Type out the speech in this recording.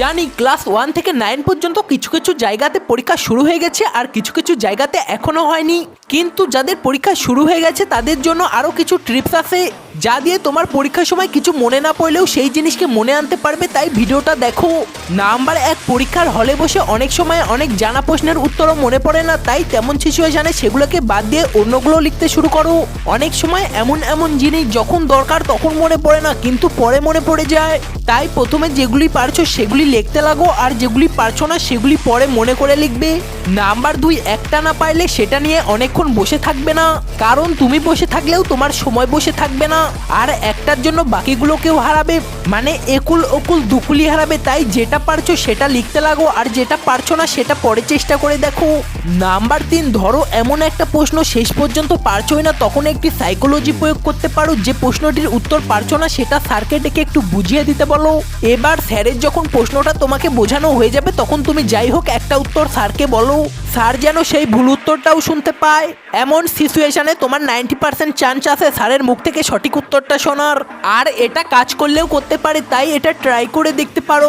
জানি class one থেকে nine পর্যন্ত কিছু কিছু জায়গাতে পরীক্ষা শুরু হয়ে গেছে আর কিছু কিছু জায়গাতে এখনও হয়নি। কিন্তু যাদের পরীক্ষা শুরু হয়ে গেছে, তাদের জন্য আরও কিছু ট্রিপস আছে, যা দিয়ে তোমার পরীক্ষার সময় কিছু মনে না পড়লেও সেই জিনিসকে মনে আনতে পারবে। তাই ভিডিওটা দেখো। নাম্বার এক, পরীক্ষার হলে বসে অনেক সময় অনেক জানা প্রশ্নের উত্তরও মনে পড়ে না। তাই তেমন সিচুয়েশনে সেগুলোকে বাদ দিয়ে অন্যগুলো লিখতে শুরু করো। অনেক সময় এমন এমন জিনিস যখন দরকার তখন মনে পড়ে না, কিন্তু পরে মনে পড়ে যায়। তাই প্রথমে যেগুলি পারছ সেগুলি লিখতে লাগো আর যেগুলি পারছ না সেগুলি পরে মনে করে লিখবে। নাম্বার দুই, একটা না পারলে সেটা নিয়ে অনেকক্ষণ বসে থাকবে না। কারণ তুমি বসে থাকলেও তোমার সময় বসে থাকবে না। আর একটার জন্য বাকিগুলোকেও হারাবে। মানে একুল ওকুল দুকুলি হারাবে। তাই যেটা পারছ সেটা লিখতে লাগো আর যেটা পারছ না সেটা পরে চেষ্টা করে দেখো। নাম্বার তিন, ধরো এমন একটা প্রশ্ন শেষ পর্যন্ত পারছোই না, তখন একটি সাইকোলজি প্রয়োগ করতে পারো। যে প্রশ্নটির উত্তর পারছ না, সেটা স্যারকে ডেকে একটু বুঝিয়ে দিতে বলো। এবার স্যারের যখন প্রশ্নটা তোমাকে বোঝানো হয়ে যাবে, তখন তুমি যাই হোক একটা উত্তর স্যারকে বলো। স্যার যেন সেই ভুল উত্তরটাও শুনতে পায়। এমন সিচুয়েশনে তোমার নাইনটি পার্সেন্ট চান্স আছে স্যারের মুখ থেকে সঠিক উত্তরটা শোনার। আর এটা কাজ করলেও করতে পারে, তাই এটা ট্রাই করে দেখতে পারো।